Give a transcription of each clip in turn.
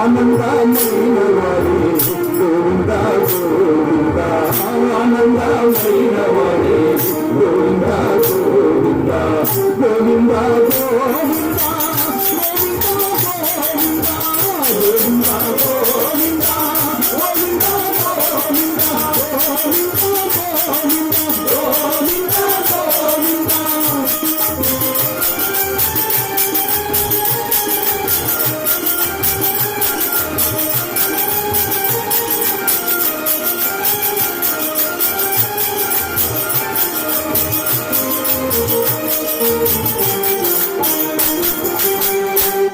ఆనంద వారి గోవింద గోవింద ఆనంద వారి గోవింద గోవింద గోవింద గోవింద.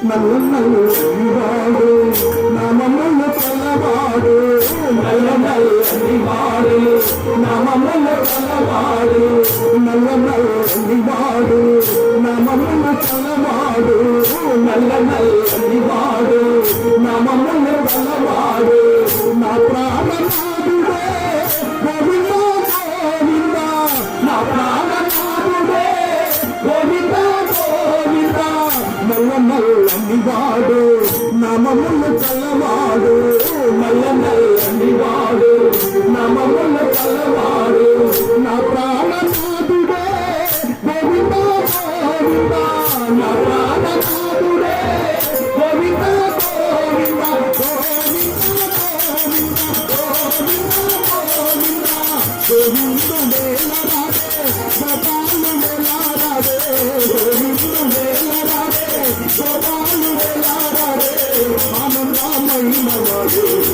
నన్ను శివాడు నామముల పలవాడు నల్ల నల్లని వాడు నామముల పలవాడు నల్ల నల్లని వాడు నామముల పలవాడు నల్ల నల్లని వాడు నామముల పలవాడు నా ప్రాణనాడు నల్లని వాడు నామములు కలవాడు మల్ల నల్లని వాడు నమములు కలవాడు నా ప్రాణనాథుడే గోవింద గోవింద నా ప్రాణనాథుడే గోవింద గోవింద గోవిందుడే గోపాలు గోపాలు Oh,